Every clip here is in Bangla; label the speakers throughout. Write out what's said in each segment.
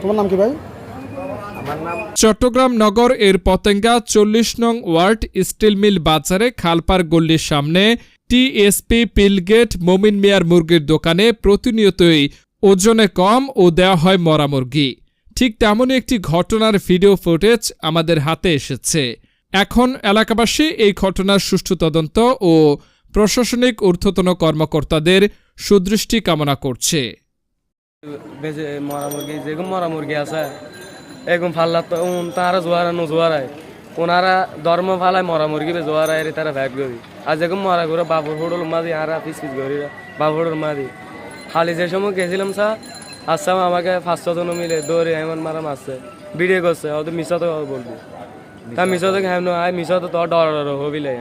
Speaker 1: তোমার নাম কি ভাই?
Speaker 2: চট্টগ্রাম নগর এর পতেঙ্গা চল্লিশ নং ওয়ার্ড স্টিল মিল বাজারে খালপার গল্লির সামনে টিএসপি পিলগেট মোমিন মিয়ার মুরগির দোকানে প্রতিনিয়তই ওজনে কম ও দেওয়া হয় মরা মুরগি। ঠিক তেমনই একটি ঘটনার ভিডিও ফুটেজ আমাদের হাতে এসেছে। এখন এলাকাবাসী এই ঘটনার সুষ্ঠু তদন্ত ও প্রশাসনিক ঊর্ধ্বতন কর্মকর্তাদের সুদৃষ্টি কামনা করছে।
Speaker 3: বেজে মরা মুরগি যেরকম মরা মুরগি আছে এরকম ফাল্লা তারা জোয়ারা নো জোয়ারায় ওনারা ধর্ম ফালায় মরা মুরগি বে জোয়ারায় রে তারা ভ্যাট করি। আর যেরকম মরা করে বাবুর হোটল মাদি আর পিস পিস করি বাবুর মাদি। খালি যে সময় গেছিলাম স্যার আসলাম আমাকে পাঁচশো জন মিলে দৌড়ে এমন মারা মারছে, ভিডিও করছে হয়তো মিশা তো বলবি। তা মিশা তো হ্যাঁ আয় মিশা তো ডর হবিলে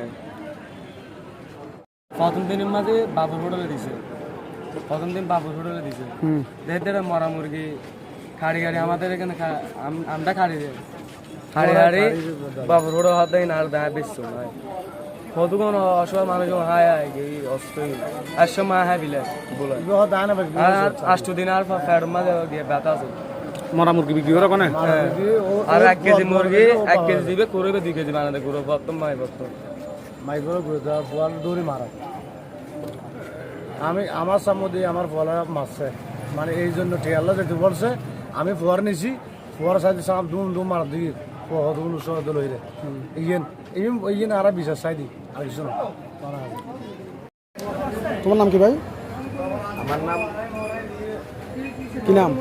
Speaker 3: প্রথম দিনের মাঝে বাবুর হোটেলে দিছে। প্রথম দিন বাবুর হোটেলে দিছে। দেখতে রে মরা মুরগি খাড়ি খাড়ি আমাদের এখানে আমরা খাড়ি রে খাড়ি খাড়ি বাবুর হোটেল হাত দেয় না আর দেখা বেশি ভাই কত কোন অসহায় মানুষ হায় হায় এই সব মা হায় বিলে বলে। আর আষ্ট দিন আর ফ্যাট মাঝে গিয়ে ব্যথা আছে।
Speaker 1: মরা মুরগি বিক্রি করে কোনে?
Speaker 3: হ্যাঁ। আর এক কেজি মুরগি এক কেজি দিবে করবে দুই কেজি বানাতে করবে প্রথম মাই প্রথম
Speaker 4: মাইক্রো ঘুরে দেওয়ার ফল দৌড়ি মারা। আমি আমার সামনে আমার ফল মারছে। মানে এই জন্য ঠেয়াল্লা যেতে বলছে আমি ফোয়ার নিছি ফোয়ার সাইডে সাপ দুম দুম মার দিই দুম সহ দল হইলে। ইয়েন ইয়েন আর বিশ্বাস চাই দি আর কিছু না।
Speaker 1: তোমার নাম কি ভাই?
Speaker 3: আমার নাম
Speaker 1: কি নাম?